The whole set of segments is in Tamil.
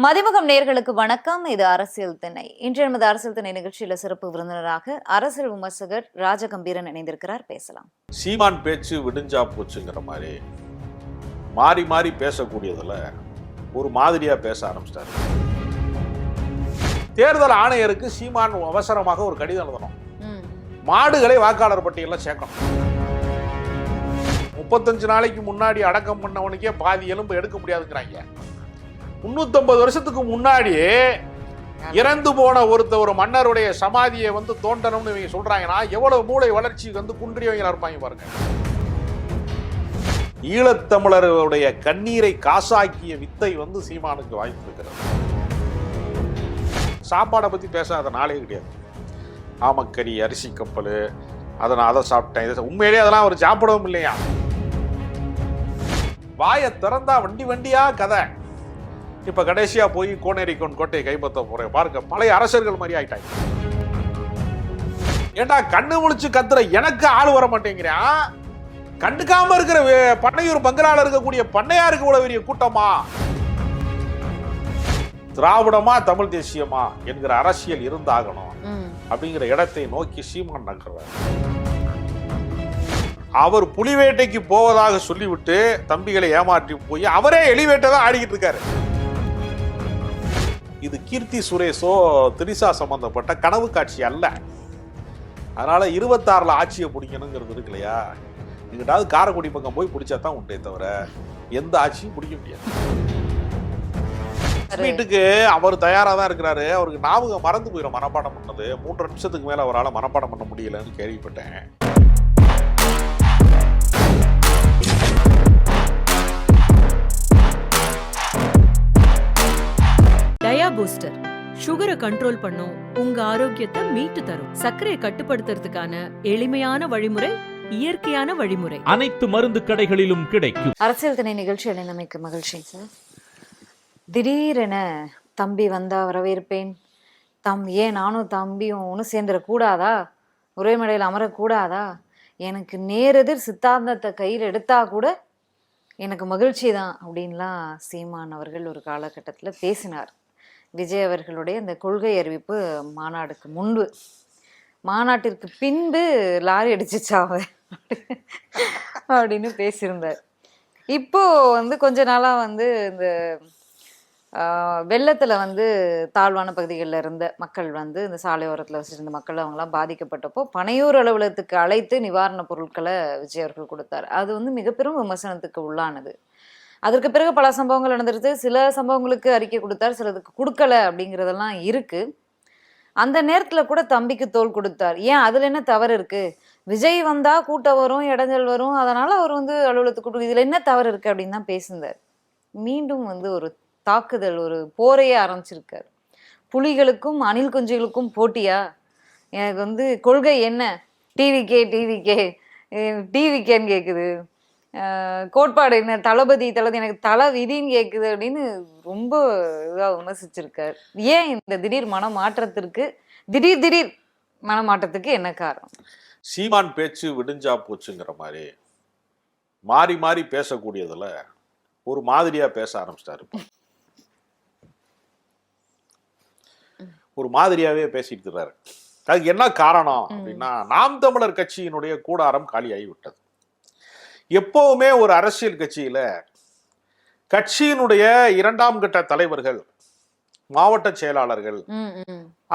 மதிமுகம் நேர்களுக்கு வணக்கம். இது அரசியல் திணை இன்று நமது அரசியல் திணை நிகழ்ச்சியில சிறப்பு விருந்தினராக அரசியல் விமர்சகர் ராஜகம்பீரன் இணைந்திருக்கிறார். பேசலாம். சீமான் பேச்சு விடிஞ்சா போச்சுங்கிற மாதிரி மாறி மாறி பேசக்கூடியதுல ஒரு மாதிரியா பேச ஆரம்பிச்சிட்டாரு. தேர்தல் ஆணையருக்கு சீமான் அவசரமாக ஒரு கடிதம் எழுதணும். மாடுகளை வாக்காளர் பட்டியல்ல சேர்க்கணும். முப்பத்தஞ்சு நாளைக்கு முன்னாடி அடக்கம் பண்ணவனுக்கே பாதி எலும்பு எடுக்க முடியாதுங்கிறாங்க. முன்னூத்தம்பது வருஷத்துக்கு முன்னாடி இறந்து போன ஒருத்த ஒரு மன்னருடைய சமாதியை வந்து தோண்டணும்னு இவங்க சொல்றாங்கன்னா எவ்வளவு மூளை வளர்ச்சி வந்து குன்றியவங்களா இருப்பாங்க பாருங்க. ஈழத்தமிழர்களுடைய கண்ணீரை காசாக்கிய வித்தை வந்து சீமானுக்கு வாய்த்திருக்கிறது சாப்பாடை பத்தி பேசாத நாளே கிடையாது. ஆமக்கறி அரிசி கப்பல் அதை நான் அதை சாப்பிட்டேன் இதை உண்மையிலேயே அதெல்லாம் அவர் சாப்பிடவும் இல்லையா? வாயை திறந்தா வண்டி வண்டியா கதை. இப்ப கடைசியா போய் கோனேரி கொன் கோட்டையை கைப்பற்ற போறேன். பாருங்க பழைய அரசர்கள் மாதிரி ஆயிட்டாங்க. ஏண்டா கண்ணு முழிச்சு கத்துற எனக்கு ஆள் வர மாட்டேங்கிறான் கண்டுக்காம இருக்கிற பண்ணையூர் பங்களால இருக்கக்கூடிய பண்ணையாருக்கு இவ்வளவு பெரிய கூட்டமா? திராவிடமா தமிழ் தேசியமா என்கிற அரசியல் இருந்தாகணும் அப்படிங்கிற இடத்தை நோக்கி சீமான் நகர்றார். அவர் புலிவேட்டைக்கு போவதாக சொல்லிவிட்டு தம்பிகளை ஏமாற்றி போய் அவரே எலிவேட்டை தான் ஆடிக்கிட்டு இருக்காரு. இது கீர்த்தி சுரேஷோ திரிசா சம்பந்தப்பட்ட கனவு காட்சி அல்ல. அதனால இருபத்தாறுல ஆட்சியை பிடிக்கணுங்கிறது இருக்கு இல்லையா? எங்கிட்டாவது காரைக்குடி பக்கம் போய் பிடிச்சா தான் உண்டே தவிர எந்த ஆட்சியும் பிடிக்க முடியாது. வீட்டுக்கு அவர் தயாரா தான் இருக்கிறாரு. அவருக்கு ஞாபகம் மறந்து போயிடும் மனப்பாடம் பண்ணது. மூன்று நிமிஷத்துக்கு மேல அவரால் மனப்பாடம் பண்ண முடியலன்னு கேள்விப்பட்டேன். பூஸ்டர் சுகரை கண்ட்ரோல் பண்ணும் உங்க ஆரோக்கியத்தை மீட்டு தரும். சர்க்கரையை கட்டுப்படுத்துறதுக்கான எளிமையான வழிமுறை இயற்கையான வழிமுறை. அனைத்து மருந்து கடைகளிலும் கிடைக்கும். அரசியல் திணை நிகழ்ச்சி அடைந்தமைக்கு மகிழ்ச்சி சார். திடீரென தம்பி வந்தா வரவேற்பேன். தம் ஏன் நானும் தம்பியும் ஒன்று சேர்ந்துடக்கூடாதா? ஒரே மேடையில் அமரக்கூடாதா? எனக்கு நேரெதிர் சித்தாந்தத்தை கையில் எடுத்தா கூட எனக்கு மகிழ்ச்சி தான் அப்படின்லாம் சீமான் அவர்கள் ஒரு காலகட்டத்தில் பேசினார். விஜய் அவர்களுடைய இந்த கொள்கை அறிவிப்பு மாநாடுக்கு முன்பு. மாநாட்டிற்கு பின்பு லாரி அடிச்சிச்சாவ அப்படின்னு பேசியிருந்தார். இப்போ வந்து கொஞ்ச நாளாக வந்து இந்த வெள்ளத்தில் வந்து தாழ்வான பகுதிகளில் இருந்த மக்கள் வந்து இந்த சாலையோரத்தில் வச்சுருந்த மக்கள் அவங்களாம் பாதிக்கப்பட்டப்போ பனையூர் அலுவலகத்துக்கு அழைத்து நிவாரணப் பொருட்களை விஜய் அவர்கள் கொடுத்தார். அது வந்து மிகப்பெரும் விமர்சனத்துக்கு உள்ளானது. அதற்கு பிறகு பல சம்பவங்கள் நடந்துருச்சு சில சம்பவங்களுக்கு அறிக்கை கொடுத்தார் சிலதுக்கு கொடுக்கல அப்படிங்கிறதெல்லாம் இருக்கு. அந்த நேரத்தில் கூட தம்பிக்கு தோல் கொடுத்தார். ஏன்? அதில் என்ன தவறு இருக்கு? விஜய் வந்தா கூட்டம் வரும் இடைஞ்சல் வரும். அதனால அவர் வந்து அலுவலகத்துக்கு கூட்டு என்ன தவறு இருக்கு அப்படின்னு தான் பேசியிருந்தார். மீண்டும் வந்து ஒரு தாக்குதல் ஒரு போரையே ஆரம்பிச்சிருக்கார். புலிகளுக்கும் அணில் குஞ்சுகளுக்கும் போட்டியா? எனக்கு வந்து கொள்கை என்ன? டிவிகே டிவிகே டிவிக்கேன்னு கேட்குது கோட்பாடு என்ன தளபதி தளபதி எனக்கு தலை விதின்னு கேட்குது அப்படின்னு ரொம்ப இதாக விமர்சிச்சிருக்காரு. ஏன் இந்த திடீர் மனமாற்றத்திற்கு திடீர் திடீர் மனமாற்றத்துக்கு என்ன காரணம்? சீமான் பேச்சு விடிஞ்சா போச்சுங்கிற மாதிரி மாறி மாறி பேசக்கூடியதுல ஒரு மாதிரியா பேச ஆரம்பிச்சிட்டாரு. ஒரு மாதிரியாவே பேசிட்டு இருக்கிறாரு அதுக்கு என்ன காரணம் அப்படின்னா நாம் தமிழர் கட்சியினுடைய கூடாரம் காலியாகி விட்டது. எப்பவுமே ஒரு அரசியல் கட்சியில கட்சியினுடைய இரண்டாம் கட்ட தலைவர்கள் மாவட்ட செயலாளர்கள்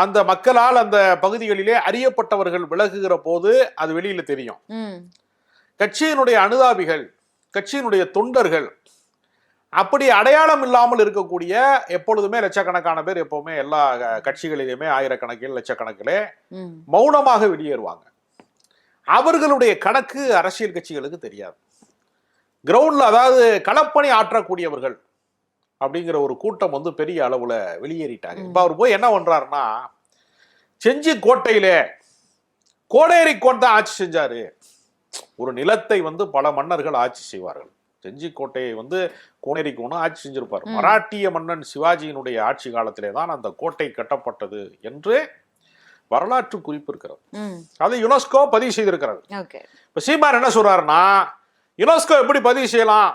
அந்த மக்களால் அந்த பகுதிகளிலே அறியப்பட்டவர்கள் விலகுகிற போது அது வெளியில தெரியும். கட்சியினுடைய அனுதாபிகள் கட்சியினுடைய தொண்டர்கள் அப்படி அடையாளம் இல்லாமல் இருக்கக்கூடிய எப்பொழுதுமே லட்சக்கணக்கான பேர் எப்பவுமே எல்லா கட்சிகளிலுமே ஆயிரக்கணக்கில் லட்சக்கணக்கிலே மௌனமாக வெளியேறுவாங்க. அவர்களுடைய கணக்கு அரசியல் கட்சிகளுக்கு தெரியாது. கிரவுண்ட்ல அதாவது களப்பணி ஆற்றக்கூடியவர்கள் அப்படிங்கிற ஒரு கூட்டம் வந்து பெரிய அளவுல வெளியேறிட்டாங்க இப்ப அவர் போய் என்ன பண்றாருன்னா செஞ்சி கோட்டையிலே கோடேரி கோன் தான் ஆட்சி செஞ்சாரு. ஒரு நிலத்தை வந்து பல மன்னர்கள் ஆட்சி செய்வார்கள். செஞ்சி கோட்டையை வந்து கோனேரி கோனும் ஆட்சி செஞ்சிருப்பார். மராட்டிய மன்னன் சிவாஜியினுடைய ஆட்சி காலத்திலே தான் அந்த கோட்டை கட்டப்பட்டது என்று வரலாற்று குறிப்பு இருக்கிறது. அதை யுனெஸ்கோ பதிவு செய்திருக்கிறது. இப்ப சீமான் என்ன சொல்றாருன்னா யுனெஸ்கோ எப்படி பதிவு செய்யலாம்?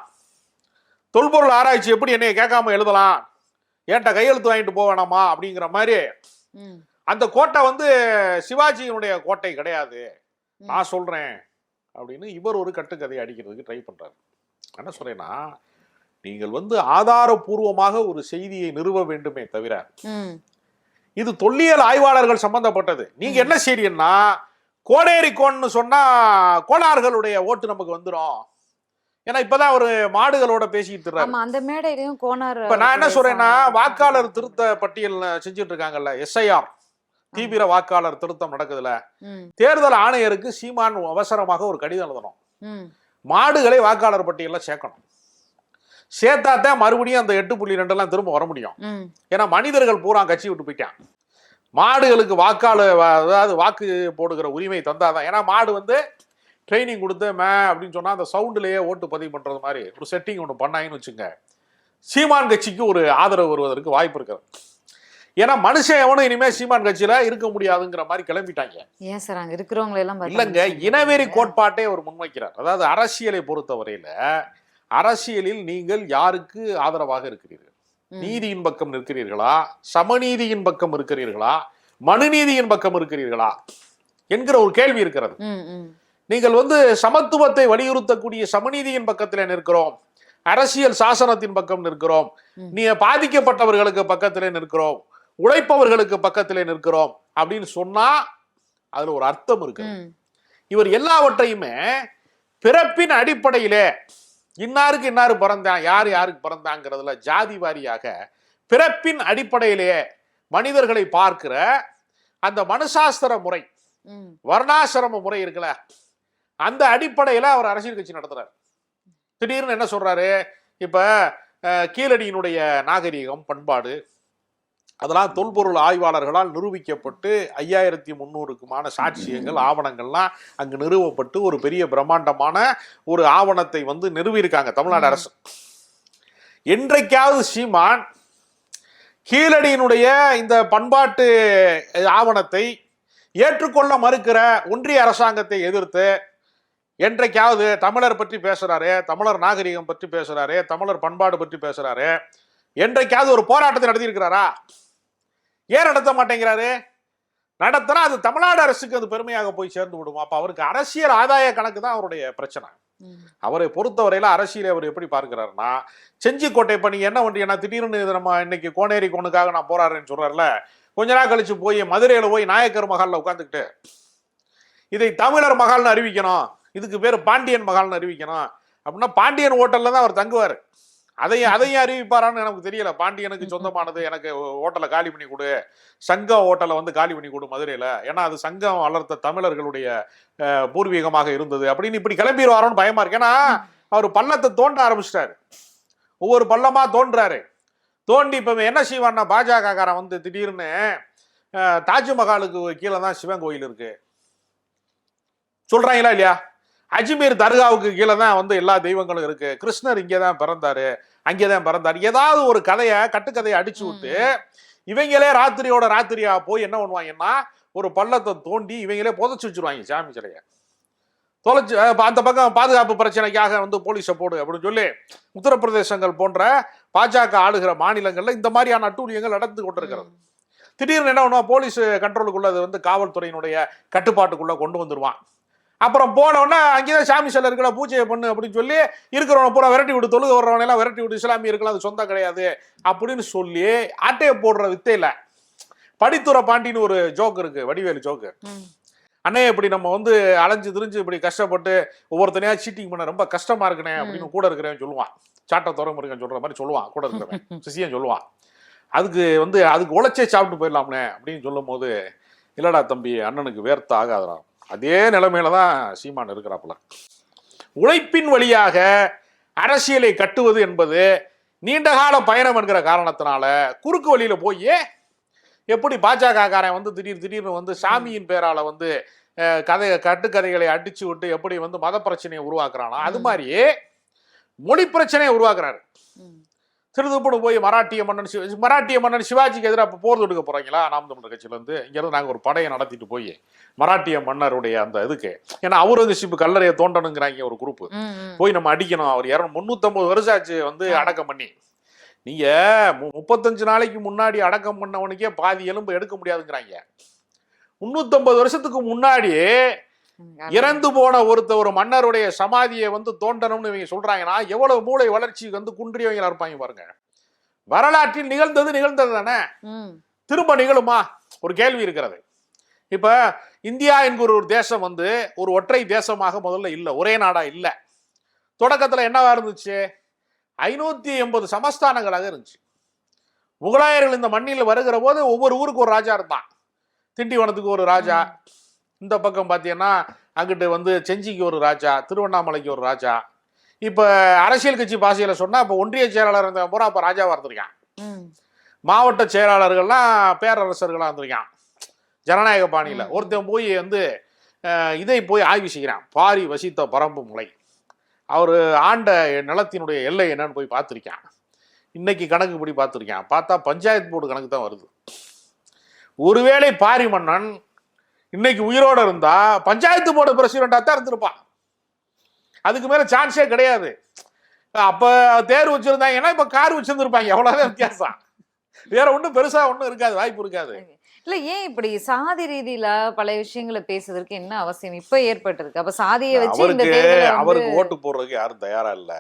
தொல்பொருள் ஆராய்ச்சி எப்படி என்னைய கேட்காம எழுதலாம்? ஏன்ட்ட கையெழுத்து வாங்கிட்டு போக வேணாமா? அப்படிங்கிற மாதிரி. அந்த கோட்டை வந்து சிவாஜியினுடைய கோட்டை கிடையாது. நான் சொல்றேன். அப்படின்னு இவர் ஒரு கட்டுக்கதை அடிக்கிறதுக்கு ட்ரை பண்றாரு. என்ன சொல்றேன்னா நீங்கள் வந்து ஆதாரபூர்வமாக ஒரு செய்தியை நிறுவ வேண்டுமே தவிர இது தொல்லியல் ஆய்வாளர்கள் சம்பந்தப்பட்டது. நீங்க என்ன செய்றீங்கன்னா கோடேரி கோன்னு சொன்னா கோளாறுகளுடைய ஓட்டு நமக்கு வந்துடும் ஏன்னா இப்பதான் ஒரு மாடுகளோட பேசிட்டு இருக்காரு. அந்த மேடையிலயும் கோனார் இப்ப நான் என்ன சொல்றேன்னா வாக்காளர் திருத்த பட்டியல் செஞ்சுட்டு இருக்காங்கல்ல எஸ்ஐஆர் தீவிர வாக்காளர் திருத்தம் நடக்குதுல. தேர்தல் ஆணையருக்கு சீமான் அவசரமாக ஒரு கடிதம் எழுதணும். மாடுகளை வாக்காளர் பட்டியல்ல சேர்க்கணும். சேர்த்தாதான் மறுபடியும் அந்த எட்டு புள்ளி ரெண்டெல்லாம் திரும்ப வர முடியும். ஏன்னா மனிதர்கள் பூரா கட்சி விட்டு போயிட்டான் மாடுகளுக்கு வாக்காளர் அதாவது வாக்கு போடுகிற உரிமை தந்தாதான். ஏன்னா மாடு வந்து ட்ரைனிங் கொடுத்து மே அப்படின்னு சொன்னா அந்த சவுண்டுலயே ஓட்டு பதிவு பண்றது மாதிரி ஒரு செட்டிங் ஒன்று பண்ணாங்கன்னு வச்சுங்க. சீமான் கட்சிக்கு ஒரு ஆதரவு வருவதற்கு வாய்ப்பு இருக்கிறது. ஏன்னா மனுஷன் எவனும் இனிமே சீமான் கட்சியில இருக்க முடியாதுங்கிற மாதிரி கிளம்பிட்டாங்க. ஏன் சார் அங்க இருக்கிறவங்க எல்லாம் பார்த்தா இல்லைங்க இனவெறி? கோட்பாட்டை அவர் முன்வைக்கிறார். அதாவது அரசியலை பொறுத்தவரையில அரசியலில் நீங்கள் யாருக்கு ஆதரவாக இருக்கிறீர்கள்? நீதியின் பக்கம் நிற்கிறீர்களா? சமநீதியின் பக்கம் இருக்கிறீர்களா? மனுநீதியின் பக்கம் இருக்கிறீர்களா? என்கிற ஒரு கேள்வி இருக்கிறது. நீங்கள் வந்து சமத்துவத்தை வலியுறுத்தக்கூடிய சமநீதியின் பக்கத்தில் நிற்கிறோம். அரசியல் சாசனத்தின் பக்கம் நிற்கிறோம். நீ பாதிக்கப்பட்டவர்களுக்கு பக்கத்திலே நிற்கிறோம். உழைப்பவர்களுக்கு பக்கத்திலே நிற்கிறோம். அப்படின்னு சொன்னா அதுல ஒரு அர்த்தம் இருக்கு. இவர் எல்லாவற்றையுமே பிறப்பின் அடிப்படையிலே இன்னாருக்கு இன்னாரு பிறந்தான் யார் யாருக்கு பிறந்தாங்கிறதுல ஜாதி வாரியாக பிறப்பின் அடிப்படையிலே மனிதர்களை பார்க்கிற அந்த மனுசாஸ்திர முறை வர்ணாசிரம முறை இருக்குல்ல அந்த அடிப்படையில் அவர் அரசியல் கட்சி நடத்துறாரு. திடீர்னு என்ன சொல்றாரு? இப்போ கீழடியினுடைய நாகரிகம் பண்பாடு அதெல்லாம் தொல்பொருள் ஆய்வாளர்களால் நிரூபிக்கப்பட்டு ஐயாயிரத்தி முந்நூறுக்குமான சாட்சியங்கள் ஆவணங்கள்லாம் அங்கு நிறுவப்பட்டு ஒரு பெரிய பிரம்மாண்டமான ஒரு ஆவணத்தை வந்து நிறுவியிருக்காங்க தமிழ்நாடு அரசு. என்றைக்காவது சீமான் கீழடியினுடைய இந்த பண்பாட்டு ஆவணத்தை ஏற்றுக்கொள்ள மறுக்கிற ஒன்றிய அரசாங்கத்தை எதிர்த்து என்றைக்காவது தமிழர் பற்றி பேசுறாரு தமிழர் நாகரிகம் பற்றி பேசுறாரு தமிழர் பண்பாடு பற்றி பேசுறாரு என்றைக்காவது ஒரு போராட்டத்தை நடத்தியிருக்கிறாரா? ஏன் நடத்த மாட்டேங்கிறாரு? நடத்தினா அது தமிழ்நாடு அரசுக்கு அது பெருமையாக போய் சேர்ந்து விடும். அப்ப அவருக்கு அரசியல் ஆதாய கணக்கு தான் அவருடைய பிரச்சனை. அவரை பொறுத்தவரையில அரசியலை அவர் எப்படி பார்க்கிறாருன்னா செஞ்சிக்கோட்டை இப்ப நீங்க என்ன பண்றீங்கன்னா திடீர்னு இது நம்ம இன்னைக்கு கோனேரி கோனுக்காக நான் போராடுறேன்னு சொல்றாருல கொஞ்ச நாள் கழிச்சு போய் மதுரையில போய் நாயக்கர் மகால்ல உட்காந்துக்கிட்டு இதை தமிழர் மகால்னு அறிவிக்கணும். இதுக்கு பேர் பாண்டியன் மகால்னு அறிவிக்கணும். அப்படின்னா பாண்டியன் ஹோட்டல்ல தான் அவர் தங்குவார். அதையும் அதையும் அறிவிப்பாரான்னு எனக்கு தெரியல. பாண்டியனுக்கு சொந்தமானது எனக்கு ஹோட்டலை காலி பண்ணி கொடு. சங்க ஹோட்டலை வந்து காலி பண்ணி கொடு மதுரையில. ஏன்னா அது சங்கம் வளர்த்த தமிழர்களுடைய பூர்வீகமாக இருந்தது. அப்படின்னு இப்படி கிளம்பிடுவாரோன்னு பயமா இருக்கு. ஏன்னா அவர் பள்ளத்தை தோண்ட ஆரம்பிச்சிட்டாரு. ஒவ்வொரு பள்ளமா தோன்றாரு. தோண்டி இப்ப என்ன செய்வான்னா பாஜக காரன் வந்து திடீர்னு தாஜ்மஹாலுக்கு கீழே தான் சிவன் கோயில் இருக்கு. சொல்றாங்களா இல்லையா? அஜ்மீர் தர்காவுக்கு கீழே தான் வந்து எல்லா தெய்வங்களும் இருக்கு. கிருஷ்ணர் இங்கே தான் பிறந்தாரு. அங்கே தான் பிறந்தாரு. ஏதாவது ஒரு கதையை கட்டுக்கதையை அடிச்சு விட்டு இவங்களே ராத்திரியோட ராத்திரியா போய் என்ன பண்ணுவாங்கன்னா ஒரு பள்ளத்தை தோண்டி இவங்களே புதைச்சு வச்சிருவாங்க சாமி சிலைய. தொலைச்சு அந்த பக்கம் பாதுகாப்பு பிரச்சனைக்காக வந்து போலீஸை போடு அப்படின்னு சொல்லி உத்தரப்பிரதேசங்கள் போன்ற பாஜக ஆளுகிற மாநிலங்கள்ல இந்த மாதிரியான அட்டூழியங்கள் நடந்து கொண்டிருக்கிறது. திடீர்னு என்ன பண்ணுவான்? போலீஸ் கண்ட்ரோலுக்குள்ள அது வந்து காவல்துறையினுடைய கட்டுப்பாட்டுக்குள்ள கொண்டு வந்துருவான். அப்புறம் போன உடனே அங்கேதான் சாமி சிலை இருக்கல பூஜையை பண்ணு அப்படின்னு சொல்லி இருக்கிறவனை பூரா விரட்டி விட்டு தொழுக வர்றவனை எல்லாம் விரட்டி விட்டு இஸ்லாமியர்கள் அது சொந்தம் கிடையாது அப்படின்னு சொல்லி ஆட்டையை போடுற வித்தையில படித்துறை பாண்டின்னு ஒரு ஜோக் இருக்கு வடிவேலு ஜோக்கு அண்ணே இப்படி நம்ம வந்து அலைஞ்சு திரிஞ்சு இப்படி கஷ்டப்பட்டு ஒவ்வொருத்தனையா சீட்டிங் பண்ண ரொம்ப கஷ்டமா இருக்குனே அப்படின்னு கூட இருக்கிறவன் சொல்லுவான். சாட்டை துறை முருகன் சொல்ற மாதிரி சொல்லுவான் கூட இருக்கிறவன். சிசியன் சொல்லுவான். அதுக்கு வந்து அதுக்கு உழைச்சே சாப்பிட்டு போயிடலாம்னே அப்படின்னு சொல்லும் போது இல்லடா தம்பி அண்ணனுக்கு வேர்த்த ஆகாதடா. அதே நிலைமையில தான் சீமான் இருக்கிறாப்புல. உழைப்பின் வழியாக அரசியலை கட்டுவது என்பது நீண்டகால பயணம் என்கிற காரணத்தினால குறுக்கு வழியில போய் எப்படி பாஜக காரன் வந்து திடீர் திடீர்னு வந்து சாமியின் பேரால வந்து அஹ், கதை கட்டுக்கதைகளை அடிச்சு விட்டு எப்படி வந்து மத பிரச்சனையை உருவாக்குறானோ அது. மாதிரி மொழி பிரச்சனையை உருவாக்குறாரு. ம், திருதுப்புடு போய் மராட்டிய மன்னன் சிவ மராட்டிய மன்னன் சிவாஜிக்கு எதிராக இப்போ போர் தொடுக்க போறாங்களா? நாம் தமிழர் கட்சியில இருந்து இங்கிருந்து நாங்கள் ஒரு படையை நடத்திட்டு போய் மராட்டிய மன்னருடைய அந்த இதுக்கு ஏன்னா அவுரங்கசீப் கல்லறையை தோண்டணுங்கிறாங்க ஒரு குரூப். போய் நம்ம அடிக்கணும். அவர் இரநூ முந்நூற்றம்பது வருஷம் ஆச்சு வந்து. அடக்கம் பண்ணி. நீங்க மு- முப்பத்தஞ்சு நாளைக்கு முன்னாடி அடக்கம் பண்ணவனுக்கே பாதி எலும்பு எடுக்க முடியாதுங்கிறாங்க. முன்னூத்தம்பது வருஷத்துக்கு முன்னாடி இறந்து போன ஒருத்த ஒரு மன்னருடைய சமாதியை வந்து தோண்டணும்னு இவங்க சொல்றாங்கன்னா எவ்வளவு மூளை வளர்ச்சி வந்து குன்றியவங்களா இருப்பாங்க பாருங்க. வரலாற்றில் நிகழ்ந்தது நிகழ்ந்தது தானே? திரும்ப நிகழுமா? ஒரு கேள்வி இருக்கிறது. இப்ப இந்தியா என்கிற ஒரு தேசம் வந்து ஒரு ஒற்றை தேசமாக முதல்ல இல்லை ஒரே நாடா இல்லை. தொடக்கத்துல என்னவா இருந்துச்சு? ஐநூத்தி எண்பது சமஸ்தானங்களாக இருந்துச்சு. முகலாயர்கள் இந்த மண்ணில் வருகிற போது ஒவ்வொரு ஊருக்கு ஒரு ராஜா இருந்தான். திண்டிவனத்துக்கு ஒரு ராஜா. இந்த பக்கம் பார்த்தீங்கன்னா அங்கிட்டு வந்து செஞ்சிக்கு ஒரு ராஜா திருவண்ணாமலைக்கு ஒரு ராஜா. இப்போ அரசியல் கட்சி பாசையில் சொன்னால் இப்போ ஒன்றிய செயலாளர் இருந்த பூரா இப்போ ராஜாவாக இருந்திருக்கான். மாவட்ட செயலாளர்கள்லாம் பேரரசர்களாக இருந்திருக்கான். ஜனநாயக பாணியில். ஒருத்தன் போய் வந்து இதை போய் ஆய்வு செய்கிறான். பாரி வசித்த பரம்பு முலை. அவர் ஆண்ட நிலத்தினுடைய எல்லை என்னன்னு போய் பார்த்துருக்கான். இன்னைக்கு கணக்கு படி பார்த்துருக்கான். பார்த்தா பஞ்சாயத்து போர்டு கணக்கு தான் வருது. ஒருவேளை பாரி மன்னன் இன்னைக்கு உயிரோட இருந்தா பஞ்சாயத்து போர்டு பிரசிடென்ட்டாக தான் இருந்திருப்பான் அதுக்கு மேல சான்ஸே கிடையாது. அப்ப தேர் வச்சிருந்தாங்கன்னா இப்ப கார் வச்சிருந்திருப்பாங்க. எவ்வளவுதான் வித்தியாசம். வேற ஒண்ணும் பெருசா ஒண்ணும் இருக்காது. வாய்ப்பு இருக்காது. இல்ல ஏன் இப்படி சாதி ரீதியில பல விஷயங்களை பேசுறதுக்கு என்ன அவசியம்? இப்ப ஏற்பட்டிருக்கு. அப்ப சாதியை வச்சு அவருக்கு அவருக்கு ஓட்டு போடுறதுக்கு யாரும் தயாரா இல்ல.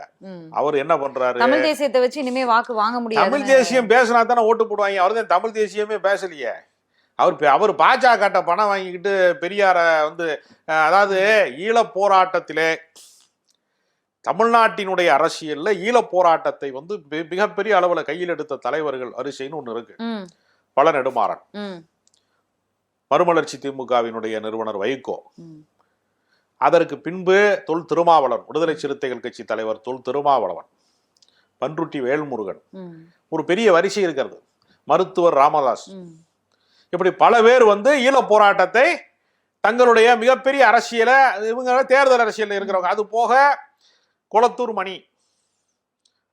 அவர் என்ன பண்றாரு? தமிழ் தேசியத்தை வச்சு இனிமே வாக்கு வாங்க முடியாது. தமிழ் தேசியம் பேசினா தானே ஓட்டு போடுவாங்க. அவர் தான் தமிழ் தேசியமே பேசலையே. அவர் அவர் பாஜக பணம் வாங்கிக்கிட்டு பெரியார வந்து அதாவது ஈழப் போராட்டத்திலே தமிழ்நாட்டினுடைய அரசியல்ல ஈழப் போராட்டத்தை வந்து மிகப்பெரிய அளவுல கையில் எடுத்த தலைவர்கள் வரிசைன்னு ஒண்ணு இருக்கு. பல நெடுமாறன். மறுமலர்ச்சி திமுகவினுடைய நிறுவனர் வைகோ. அதற்கு பின்பு தொல் திருமாவளவன் விடுதலை சிறுத்தைகள் கட்சி தலைவர் தொல் திருமாவளவன் பன்ருட்டி வேல்முருகன். ஒரு பெரிய வரிசை இருக்கிறது. மருத்துவர் ராமதாஸ். இப்படி பல பேர் வந்து ஈழப் போராட்டத்தை தங்களுடைய மிகப்பெரிய அரசியலை இவங்க தேர்தல் அரசியல் இருக்கிறவங்க. அது போக குளத்தூர் மணி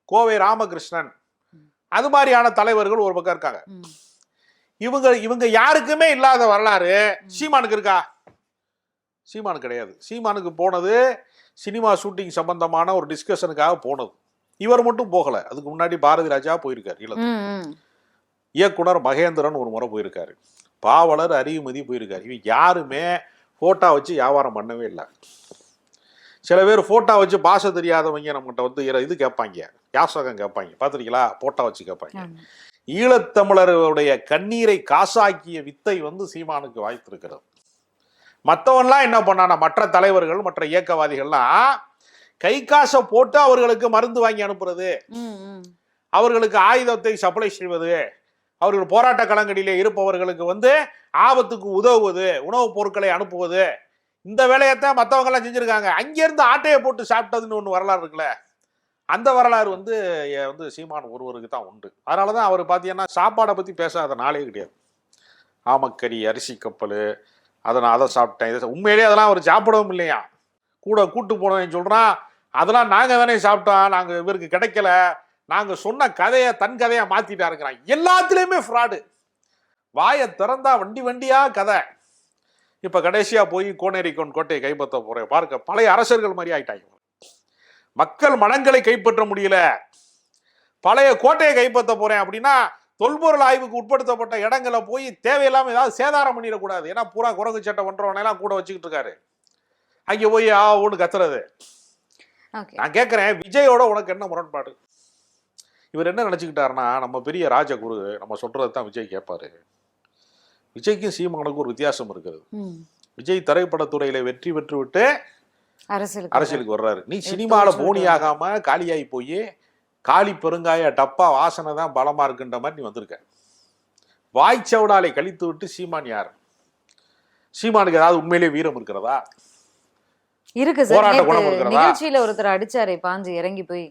கோவை ராமகிருஷ்ணன் அது மாதிரியான தலைவர்கள் ஒரு பக்கம் இருக்காங்க. இவங்க இவங்க யாருக்குமே இல்லாத வரலாறு சீமானுக்கு இருக்கா? சீமானு கிடையாது. சீமானுக்கு போனது சினிமா ஷூட்டிங் சம்பந்தமான ஒரு டிஸ்கஷனுக்காக போனது. இவர் மட்டும் போகல. அதுக்கு முன்னாடி பாரதி ராஜா போயிருக்காரு ம். இயக்குனர் மகேந்திரன் ஒரு முறை போயிருக்காரு. பாவலர் அறிவுமதி போயிருக்காரு. இவங்க யாருமே ஃபோட்டோ வச்சு வியாபாரம் பண்ணவே இல்லை. சில பேர் ஃபோட்டோ வச்சு பாச தெரியாதவங்க நம்மகிட்ட வந்து இது கேட்பாங்க யாசகம் கேட்பாங்க பார்த்துருக்கீங்களா ஃபோட்டோ வச்சு கேட்பாங்க ஆமா. ஈழத்தமிழர்களுடைய கண்ணீரை காசாக்கிய வித்தை வந்து சீமானுக்கு வாய்த்திருக்கிறது. மற்றவன்லாம் என்ன பண்ணானா மற்ற தலைவர்கள் மற்ற இயக்கவாதிகள்லாம் கை காசை போட்டு அவர்களுக்கு மருந்து வாங்கி அனுப்புறது. அவர்களுக்கு ஆயுதத்தை சப்ளை செய்வது. அவர்கள் போராட்ட களங்களிலே இருப்பவர்களுக்கு வந்து ஆபத்துக்கு உதவுவது உணவுப் பொருட்களை அனுப்புவது இந்த வேலையைத்தான் மற்றவங்கெல்லாம் செஞ்சுருக்காங்க. அங்கேருந்து ஆட்டையை போட்டு சாப்பிட்டதுன்னு ஒன்று வரலாறு இருக்குல்ல? அந்த வரலாறு வந்து வந்து சீமான் ஒருவருக்கு தான் உண்டு. அதனால தான் அவர் பார்த்தீங்கன்னா சாப்பாடை பற்றி பேசாத நாளே கிடையாது. ஆமக்கறி அரிசி கப்பல் அதை நான் அதை சாப்பிட்டேன் இதை உண்மையிலேயே அதெல்லாம் அவர் சாப்பிடவும் இல்லையா? கூட கூட்டு போனேன்னு சொல்கிறான் அதெல்லாம் நாங்கள் தானே சாப்பிட்டோம் நாங்கள் இவருக்கு கிடைக்கல நாங்கள் சொன்ன கதையை தன் கதையை மாற்றிட்டாருங்கிறான் எல்லாத்துலேயுமே ஃப்ராடு வாயை திறந்தா வண்டி வண்டியா கதை. இப்போ கடைசியாக போய் கோனேரிக்கோன் கோட்டையை கைப்பற்ற போகிறேன் பார்க்க பழைய அரசர்கள் மாதிரி ஆயிட்டாங்க. மக்கள் மனங்களை கைப்பற்ற முடியல. பழைய கோட்டையை கைப்பற்ற போறேன் அப்படின்னா தொல்பொருள் ஆய்வுக்கு உட்படுத்தப்பட்ட இடங்களை போய் தேவையில்லாம ஏதாவது சேதாரம் பண்ணிடக்கூடாது. ஏன்னா பூரா குரங்கு சட்டை பண்றவனை எல்லாம் கூட வச்சுக்கிட்டு இருக்காரு. அங்கே போய் ஆ ஒன்று கத்துறது நான் கேட்குறேன் விஜயோட உனக்கு என்ன முரண்பாடு? இவர் என்ன நினச்சிக்கிட்டாருன்னா நம்ம பெரிய ராஜகுரு நம்ம சொல்றது தான் விஜய் கேட்பாரு. விஜய்க்கும் சீமானுக்கும் ஒரு வித்தியாசம் இருக்குது. விஜய் திரைப்படத்துறையில வெற்றி பெற்று விட்டு அரசியலுக்கு அரசியலுக்கு வர்றாரு. நீ சினிமால வருஷம் போனி ஆகாம காலியாகி போய் காளி பெருங்காய டப்பா வாசனை தான் பலமா இருக்குன்ற மாதிரி நீ வந்திருக்க. வாய்ச்சவடாலை கழித்து விட்டு சீமான் யார்? சீமானுக்கு ஏதாவது உண்மையிலேயே வீரம் இருக்கிறதா? இருக்கு சார்? நிகழ்ச்சியில ஒருத்தர் அடிச்சாரே பாஞ்சு இறங்கி போய்.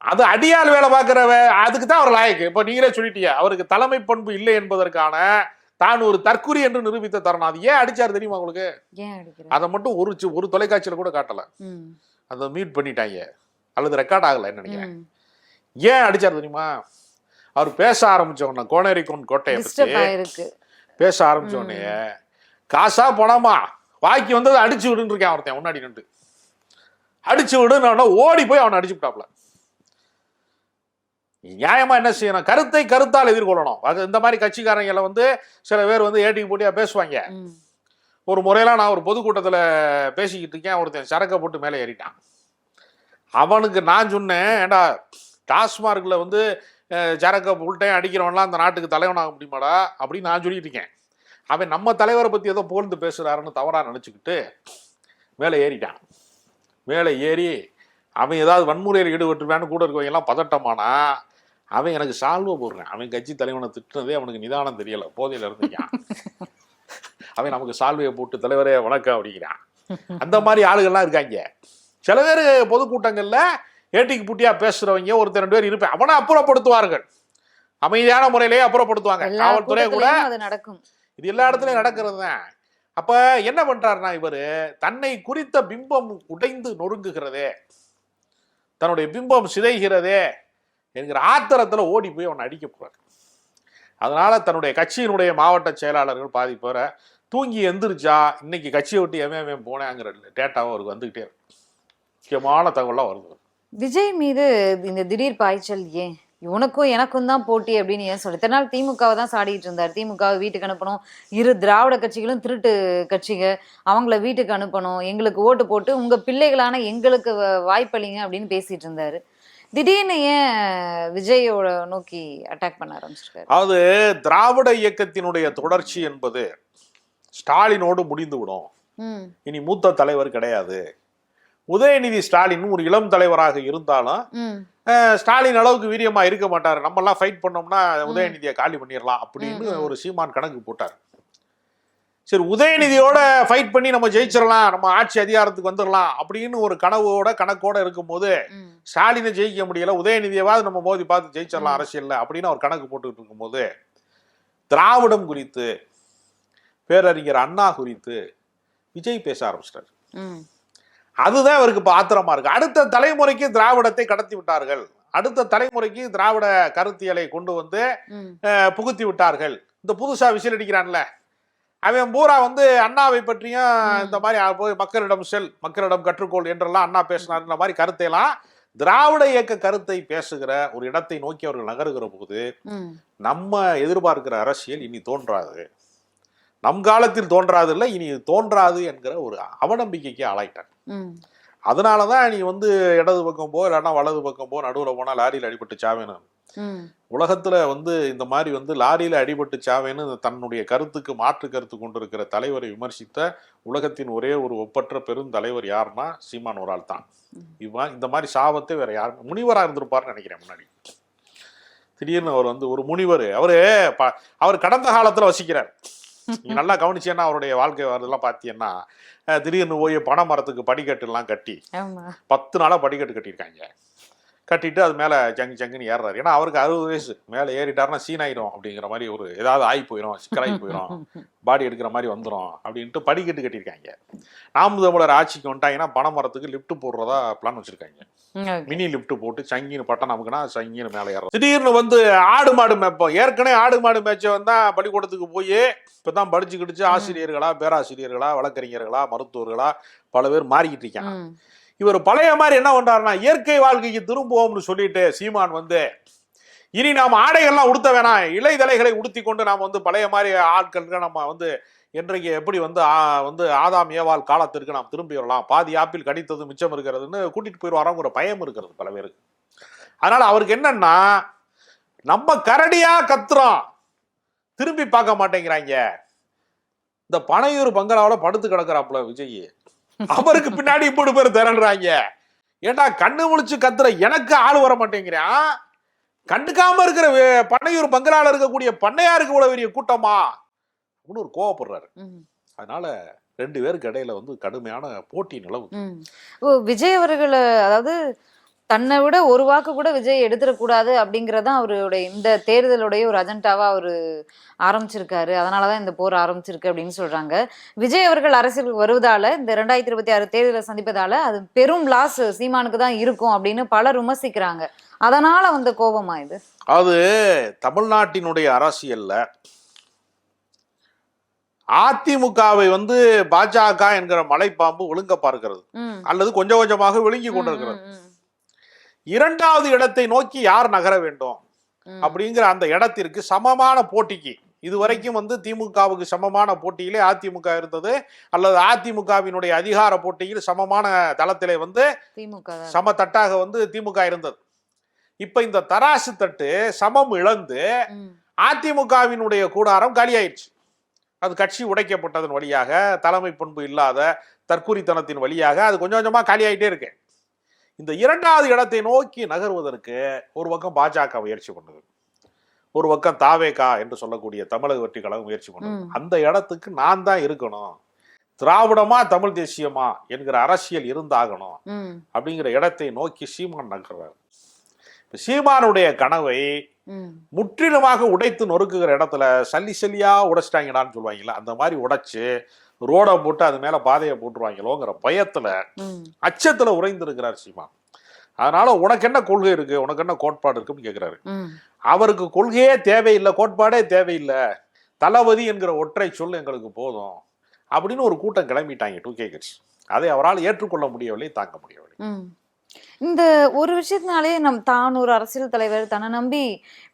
அது அடியாள் வேலை பார்க்கிற அதுக்கு தான் அவர் லாயக்கு. இப்போ நீங்களே சொல்லிட்டீங்க அவருக்கு தலைமை பண்பு இல்லை என்பதற்கான தான் ஒரு தற்குறி என்று நிரூபித்த தருணம். அது ஏன் அடிச்சார் தெரியுமா உங்களுக்கு? அதை மட்டும் ஒரு ஒரு தொலைக்காட்சியில கூட காட்டல. அதை மீட் பண்ணிட்டாங்க. அல்லது ரெக்கார்ட் ஆகலைன்னு நினைக்கிறேன். ஏன் அடிச்சார் தெரியுமா? அவர் பேச ஆரம்பிச்ச உடனே கோனேரிக்கோன் கோட்டையை டிஸ்டர்ப் பத்தி ஆயிருக்கு. பேச ஆரம்பிச்ச உடனே காசா பணமா வாய்க்கு வந்தது அடிச்சு விடுன்னு இருக்கேன் ஒருத்தன் முன்னாடி நின்று அடிச்சு விடுன்னு ஓடி போய் அவனை அடிச்சு விட்டாப்ல நியாயமா என்ன செய்யணும்? கருத்தை கருத்தால் எதிர்கொள்ளணும். அது இந்த மாதிரி கட்சிக்காரங்களை வந்து சில பேர் வந்து ஏட்டிக்கு போட்டியா பேசுவாங்க. ஒரு முறையெல்லாம் நான் ஒரு பொதுக்கூட்டத்தில் பேசிக்கிட்டு இருக்கேன். ஒருத்தன் சரக்கை போட்டு மேலே ஏறிட்டான். அவனுக்கு நான் சொன்னேன் ஏண்டா டாஸ்மார்க்கில் வந்து சரக்கை உள்டையும் அடிக்கிறவன்லாம் அந்த நாட்டுக்கு தலைவனாக முடியுமாடா? அப்படின்னு நான் சொல்லிட்டு இருக்கேன். அவன் நம்ம தலைவரை பற்றி ஏதோ புகழ்ந்து பேசுகிறாருன்னு தவறாக நினச்சிக்கிட்டு மேலே ஏறிட்டான். மேலே ஏறி அவன் ஏதாவது வன்முறையில் ஈடுபட்டுருவான்னு கூட இருக்கவங்க எல்லாம் பதட்டமானா அவன் எனக்கு சால்வை போடுறேன். அவன் கட்சி தலைவனை திட்டுனதே அவனுக்கு நிதானம் தெரியல. போதையில் இருந்துக்கான் அவன் நமக்கு சால்வையை போட்டு தலைவரே வணக்கம் அப்படிங்கிறான். அந்த மாதிரி ஆளுகள்லாம் இருக்காங்க. சில பேர் பொதுக்கூட்டங்களில் ஏட்டிக்கு புட்டியா பேசுறவங்க ஒருத்தர் ரெண்டு பேர் இருப்பேன். அவனை அப்புறப்படுத்துவார்கள். அமைதியான முறையிலேயே அப்புறப்படுத்துவாங்க. காவல்துறை கூட நடக்கும். இது எல்லா இடத்துலயும் நடக்கிறது தான். அப்ப என்ன பண்றாருன்னா இவரு தன்னை குறித்த பிம்பம் உடைந்து நொறுங்குகிறதே தன்னுடைய பிம்பம் சிதைகிறதே என்கிற ஆத்திரத்தில் ஓடி போய் அவனை அடிக்க போறாரு. அதனால தன்னுடைய கட்சியினுடைய மாவட்ட செயலாளர்கள் பாதி பேரை தூங்கி எந்திரிச்சா இன்னைக்கு கட்சியை விட்டு எவன் எவன் போனேங்கிற டேட்டாவும் அவருக்கு வந்துகிட்டே இருக்கு. முக்கியமான தகவலாம் வருது. விஜய் மீது இந்த திடீர் பாய்ச்சல் ஏன்? உனக்கும் எனக்கும் தான் போட்டி அப்படின்னு ஏன் சொல்லி? தென்னால் திமுகவை தான் சாடிட்டு இருந்தார். திமுகவை வீட்டுக்கு அனுப்பணும். இரு திராவிட கட்சிகளும் திருட்டு கட்சிங்க. அவங்கள வீட்டுக்கு அனுப்பணும். எங்களுக்கு ஓட்டு போட்டு உங்க பிள்ளைகளான எங்களுக்கு வ- வாய்ப்பளிங்க அப்படின்னு பேசிட்டு இருந்தாரு. திடீர்னு ஏன் விஜயோட நோக்கி அட்டாக் பண்ண ஆரம்பிச்சிருக்காரு? அதாவது திராவிட இயக்கத்தினுடைய தொடர்ச்சி என்பது ஸ்டாலினோடு முடிந்துவிடும். ம். இனி மூத்த தலைவர் கிடையாது. உதயநிதி ஸ்டாலின் ஒரு இளம் தலைவராக இருந்தாலும் ஸ்டாலின் அளவுக்கு வீரியமா இருக்க மாட்டாரு. நம்ம எல்லாம் ஃபைட் பண்ணோம்னா உதயநிதியை காலி பண்ணிடலாம் அப்படின்னு. ஒரு சீமான் கணக்கு போட்டார். சரி உதயநிதியோட ஃபைட் பண்ணி நம்ம ஜெயிச்சிடலாம் நம்ம ஆட்சி அதிகாரத்துக்கு வந்துடலாம் அப்படின்னு ஒரு கனவோட கணக்கோட இருக்கும்போது ஸ்டாலினை ஜெயிக்க முடியல உதயநிதியவாது நம்ம மோதி பார்த்து ஜெயிச்சிடலாம் ம். அரசியல்ல அப்படின்னு அவர் கணக்கு போட்டுக்கிட்டு இருக்கும்போது திராவிடம் குறித்து பேரறிஞர் அண்ணா குறித்து விஜய் பேச ஆரம்பிச்சிட்டார். அதுதான் அவருக்கு இப்போ ஆத்திரமா இருக்கு. அடுத்த தலைமுறைக்கு திராவிடத்தை கடத்தி விட்டார்கள். அடுத்த தலைமுறைக்கு திராவிட கருத்தியலை கொண்டு வந்து புகுத்தி விட்டார்கள். இந்த புதுசா விசில் அடிக்கிறான்ல. அவன் பூரா வந்து அண்ணாவை பற்றியும். இந்த மாதிரி போய் மக்களிடம் செல் மக்களிடம் கற்றுக்கொள் என்றெல்லாம் அண்ணா பேசினார் இந்த மாதிரி கருத்தையெல்லாம் திராவிட இயக்க கருத்தை பேசுகிற ஒரு இடத்தை நோக்கி அவர்கள் நகருகிற போது நம்ம எதிர்பார்க்கிற அரசியல் இனி தோன்றாது. நம் காலத்தில் தோன்றாது இல்லை இனி தோன்றாது என்கிற ஒரு அவநம்பிக்கைக்கு ஆளாயிட்டார் ம். அதனால தான் நீ வந்து இடது பக்கம் போ இல்லைன்னா வலது பக்கம் போ நடுவில் போனால் லாரியில் அடிபட்டு ம் உலகத்தில் வந்து இந்த மாதிரி வந்து லாரியில் அடிபட்டு சாவேன்னு தன்னுடைய கருத்துக்கு மாற்று கருத்து கொண்டிருக்கிற தலைவரை விமர்சித்த உலகத்தின் ஒரே ஒரு ஒப்பற்ற பெருந்தலைவர் யாருன்னா சீமான் ஒரு ஆள் தான். இவன் இந்த மாதிரி சாபத்தை வேற யார் முனிவராக இருந்திருப்பார்னு நினைக்கிறேன் முன்னாடி. திடீர்னு அவர் வந்து ஒரு முனிவர். அவரு அவர் கடந்த காலத்துல வசிக்கிறார். நீ நல்லா கவனிச்சேன்னா அவருடைய வாழ்க்கை வரதெல்லாம் பார்த்தீங்கன்னா அஹ், திடீர்னு போய் பனை மரத்துக்கு படிக்கட்டு எல்லாம் கட்டி பத்து நாளா படிக்கட்டு கட்டியிருக்காங்க. கட்டிட்டு அது மேல ஜங்கு ஜங்குன்னு ஏறுறாரு. ஏன்னா அவருக்கு அறுபது வயசு. மேல ஏறிட்டாருன்னா சீனாயிடும் அப்படிங்கிற மாதிரி ஒரு ஏதாவது ஆகி போயிடும் சிக்கலாகி போயிடும் பாடி எடுக்கிற மாதிரி வந்துடும் அப்படின்ட்டு படிக்கட்டு கட்டியிருக்காங்க. நாம் தமிழர் ஆட்சிக்கு வந்துட்டாங்கன்னா பனை மரத்துக்கு லிஃப்ட் போடுறதா பிளான் வச்சிருக்காங்க. மினி லிஃப்ட் போட்டு சங்கின்னு பட்டம் நமக்குன்னா சங்கின்னு மேலே ஏறும் திடீர்னு வந்து ஆடு மாடு மேய்ப்போம். ஏற்கனவே ஆடு மாடு மேய்ச்ச வந்தா பள்ளிக்கூடத்துக்கு போய் இப்பதான் படிச்சு கிடிச்சு ஆசிரியர்களா பேராசிரியர்களா வழக்கறிஞர்களா மருத்துவர்களா பல பேர் மாறிக்கிட்டு இருக்காங்க. இவர் பழைய மாதிரி என்ன பண்றாருன்னா இயற்கை வாழ்க்கைக்கு திரும்புவோம்னு சொல்லிட்டு சீமான் வந்து இனி நாம் ஆடைகள்லாம் உடுத்த வேணாம் இலைதலைகளை உடுத்தி கொண்டு நாம் வந்து பழைய மாதிரி ஆட்களுக்கு நம்ம வந்து இன்றைக்கு எப்படி வந்து வந்து ஆதாம் ஏவாள் காலத்திற்கு நாம் திரும்பி வரலாம்? பாதி ஆப்பிள் கடித்தது மிச்சம் இருக்கிறதுன்னு கூட்டிட்டு போயிடுவாரோங்கிற பயம் இருக்கிறது பல பேருக்கு. அதனால அவருக்கு என்னன்னா நம்ம கரடியா கத்துறோம். திரும்பி பார்க்க மாட்டேங்கிறாங்க. இந்த பனையூர் பங்களாவில் படுத்து கிடக்கிறாப்புல விஜய் அவருக்கு பின்னாடி இப்படி பேர் திரண்டுறாங்க ஏண்டா கண்ணு முழிச்சு கத்துற எனக்கு ஆள் வர மாட்டேங்கிறான் கண்டுக்காம இருக்கிற பண்ணையூர் பங்களால இருக்கக்கூடிய பண்ணையாருக்கு இவ்வளவு பெரிய கூட்டமா? அப்படின்னு ஒரு கோவப்படுறாரு. அதனால ரெண்டு பேருக்கு இடையில வந்து கடுமையான போட்டி நிலவு விஜய் அவர்களை அதாவது தன்னை விட ஒரு வாக்கு கூட விஜய் எடுத்துடக்கூடாது அப்படிங்கறதான் அவருடைய இந்த தேர்தலுடைய ஒரு அஜெண்டாவா அவரு ஆரம்பிச்சிருக்காரு. அதனாலதான் இந்த போர் ஆரம்பிச்சிருக்கு அப்படின்னு சொல்றாங்க. விஜய் அவர்கள் அரசியலுக்கு வருவதால இந்த ரெண்டாயிரத்தி இருபத்தி ஆறு தேர்தலை சந்திப்பதால அது பெரும் லாஸ் சீமானுக்கு தான் இருக்கும் அப்படின்னு பலர் விமர்சிக்கிறாங்க. அதனால வந்த கோபமா இது? அது தமிழ்நாட்டினுடைய அரசியல்ல அதிமுகவை வந்து பாஜக என்கிற மலைப்பாம்பு ஒழுங்க பார்க்கிறது. அல்லது கொஞ்சம் கொஞ்சமாக விழுங்கி கொண்டிருக்கிறது. இரண்டாவது இடத்தை நோக்கி யார் நகர வேண்டும். அப்படிங்கிற அந்த இடத்திற்கு சமமான போட்டிக்கு இதுவரைக்கும் வந்து திமுகவுக்கு சமமான போட்டியிலே அதிமுக இருந்தது அல்லது அதிமுகவினுடைய அதிகார போட்டியில் சமமான தளத்திலே வந்து. சம தட்டாக வந்து திமுக இருந்தது இப்ப இந்த தராசு தட்டு சமம் இழந்து. அதிமுகவினுடைய கூடாரம் காலியாயிடுச்சு அது கட்சி உடைக்கப்பட்டதன் வழியாக தலைமை பண்பு இல்லாத தற்குறித்தனத்தின் வழியாக அது கொஞ்சம் கொஞ்சமா காலியாயிட்டே இருக்கு இந்த இரண்டாவது இடத்தை நோக்கி நகர்வதற்கு ஒரு பக்கம் பாஜக முயற்சி பண்ணுது ஒரு பக்கம் தாவேகா என்று சொல்லக்கூடிய தமிழக வெற்றி கழகம் முயற்சி பண்ணுது. அந்த இடத்துக்கு நான் தான் இருக்கணும் திராவிடமா தமிழ் தேசியமா என்கிற அரசியல் இருந்தாகணும். அப்படிங்கிற இடத்தை நோக்கி சீமான் நகர்றார் இப்ப சீமானுடைய கனவை. முற்றிலுமாக உடைத்து நொறுக்குகிற இடத்துல சல்லி சல்லியா உடைச்சிட்டாங்கடான்னு சொல்லுவாங்கல்ல அந்த மாதிரி உடைச்சு ரோட போட்டு அது மேல பாதையை போட்டுருவாங்களோங்கிற பயத்துல. அச்சத்துல உறைந்திருக்கிறார் சீமான் அதனால உனக்கு என்ன கொள்கை இருக்கு உனக்கு என்ன கோட்பாடு இருக்குன்னு கேட்கிறாரு. அவருக்கு கொள்கையே தேவையில்லை கோட்பாடே தேவையில்லை தளபதி என்கிற ஒற்றை சொல் எங்களுக்கு போதும் அப்படின்னு ஒரு கூட்டம் கிளம்பிட்டாங்க டூ கே கிட்ஸ் அதை அவரால் ஏற்றுக்கொள்ள முடியவில்லை தாங்க முடியவில்லை. இந்த ஒரு விஷயத்தினாலே நம் தான் ஒரு அரசியல் தலைவர் தன்னை நம்பி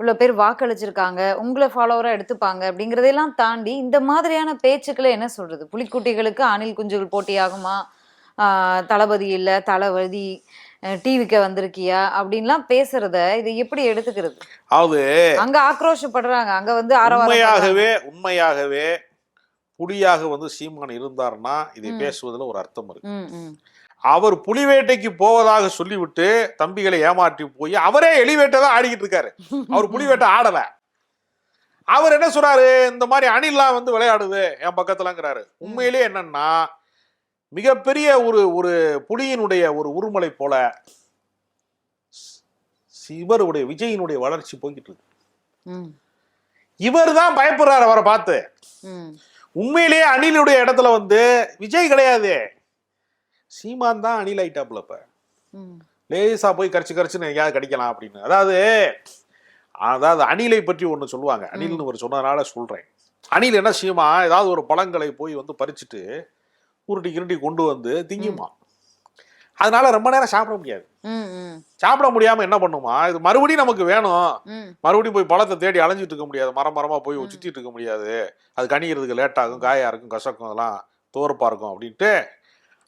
இவ்வளவு பேர் வாக்களிச்சிருக்காங்க உங்களை ஃபாலோவரா எடுத்துப்பாங்க அப்படிங்கறதெல்லாம் தாண்டி இந்த மாதிரியான பேச்சுக்களை என்ன சொல்றது? புலிக்குட்டிகளுக்கு அணில் குஞ்சுகள் போட்டியாகுமா? ஆஹ் தளபதி இல்ல தளபதி டிவிக்கு வந்திருக்கியா? அப்படின்லாம் பேசுறத இதை எப்படி எடுத்துக்கிறது? அதாவது அங்க ஆக்ரோஷப்படுறாங்க அங்க வந்து உண்மையாகவே உண்மையாகவே புலியாக வந்து சீமான் இருந்தார்னா இதை. பேசுவதில் ஒரு அர்த்தம் இருக்கு. அவர் புலிவேட்டைக்கு போவதாக சொல்லிவிட்டு தம்பிகளை ஏமாற்றி போய் அவரே எலிவேட்டை தான் ஆடிக்கிட்டு இருக்காரு. அவர் புலிவேட்டை ஆடல. அவர் என்ன சொல்றாரு? இந்த மாதிரி அணிலாம் வந்து விளையாடுது என் பக்கத்துலங்கிறாரு. உண்மையிலேயே என்னன்னா மிகப்பெரிய ஒரு ஒரு புலியினுடைய ஒரு உருமலை போல இவருடைய விஜயினுடைய வளர்ச்சி போய்கிட்டு இருக்கு. ம், இவர் தான் பயப்படுறாரு அவரை பார்த்து. உண்மையிலேயே அணிலுடைய இடத்துல வந்து விஜய் கிடையாது. சீமான் தான் அணில் ஆயிட்டாப்ல இப்ப. லேசா போய் கரிச்சு கரிச்சுன்னு எங்கேயாவது கடிக்கலாம் அப்படின்னு. அதாவது அதாவது அணிலை பற்றி ஒன்று சொல்லுவாங்க. அணில்னு ஒரு சொன்னதுனால சொல்றேன். அணில் என்ன செய்யுமா? ஏதாவது ஒரு பழங்களை போய் வந்து பறிச்சுட்டு உருட்டி கிருட்டி கொண்டு வந்து திங்குமா? அதனால ரொம்ப நேரம் சாப்பிட முடியாது. சாப்பிட முடியாம என்ன பண்ணுமா? இது மறுபடியும் நமக்கு வேணும். மறுபடியும் போய் பழத்தை தேடி அலைஞ்சிட்டு இருக்க முடியாது. மரம் மரமா போய். சுத்திட்டு இருக்க முடியாது. அது கனிகிறதுக்கு லேட் ஆகும் காயா இருக்கும் கசக்கும் அதெல்லாம் தோற்பா இருக்கும் அப்படின்ட்டு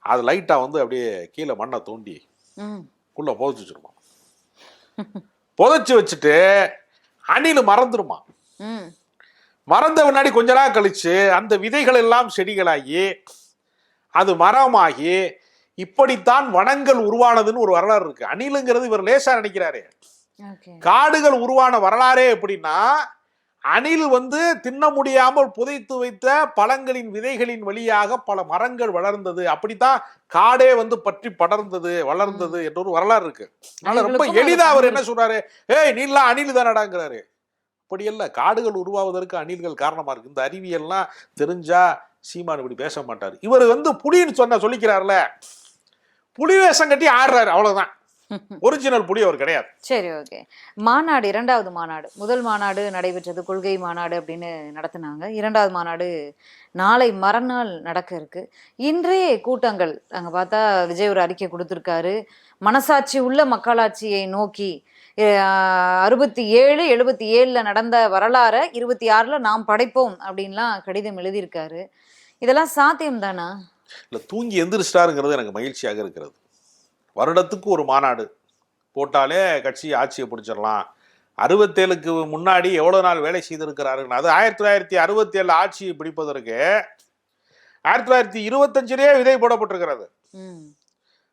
அது லைட்டா வந்து அப்படியே கீழே மண்ணை தோண்டி. உள்ள புதைச்சு வச்சிருமா. புதைச்சு வச்சுட்டு அணில் மறந்துருமா. ம். மறந்த முன்னாடி கொஞ்ச நாள் கழிச்சு அந்த விதைகள் எல்லாம் செடிகளாகி அது மரமாகி இப்படித்தான் வனங்கள் உருவானதுன்னு ஒரு வரலாறு இருக்கு. அணிலுங்கிறது இவர் லேசா நினைக்கிறாரு. காடுகள் உருவான வரலாறே எப்படின்னா அணில் வந்து தின்ன முடியாமல் புதைத்து வைத்த பழங்களின் விதைகளின் வழியாக பல மரங்கள் வளர்ந்தது. அப்படித்தான் காடே வந்து பற்றி படர்ந்தது வளர்ந்தது என்ற ஒரு வரலாறு இருக்கு. அதனால ரொம்ப எளிதா அவர் என்ன சொல்றாரு? ஏய் நீலாம் அணில் தானடாங்கிறாரு. அப்படி இல்ல காடுகள் உருவாவதற்கு அணில்கள் காரணமா இருக்கு. இந்த அறிவியல்லாம் தெரிஞ்சா சீமான் இப்படி பேச மாட்டார். இவர் வந்து புலின்னு சொன்ன சொல்லிக்கிறார்ல. புலி வேஷம் கட்டி ஆடுறாரு அவ்வளவுதான். ஒரிஜினல் புலி அவர் கிடையாது. சரி ஓகே மாநாடு இரண்டாவது மாநாடு. முதல் மாநாடு நடைபெற்றது கொள்கை மாநாடு அப்படின்னு நடத்தினாங்க. இரண்டாவது மாநாடு நாளை மறுநாள் நடக்க இருக்கு. இன்றைய கூட்டங்கள் அங்க பார்த்தா விஜய் ஒரு அறிக்கை கொடுத்திருக்காரு. மனசாட்சி உள்ள மக்களாட்சியை நோக்கி அறுபத்தி ஏழு எழுபத்தி ஏழுல நடந்த வரலாறை இருபத்தி ஆறுல நாம் படைப்போம் அப்படின்லாம் கடிதம் எழுதியிருக்காரு. இதெல்லாம் சாத்தியம் தானா இல்ல தூங்கி எந்திரிச்சிட்டாருங்கிறது எனக்கு மகிழ்ச்சியாக இருக்கிறது. வருடத்துக்கு ஒரு மாநாடு போட்டாலே கட்சி ஆட்சியை பிடிச்சிடலாம். அறுபத்தேழுக்கு முன்னாடி எவ்வளவு நாள் வேலை செய்திருக்கிறாருன்னு அது ஆயிரத்தி தொள்ளாயிரத்தி அறுபத்தி ஏழு ஆட்சியை பிடிப்பதற்கு ஆயிரத்தி தொள்ளாயிரத்தி இருபத்தஞ்சிலேயே விதை போடப்பட்டிருக்கிறது.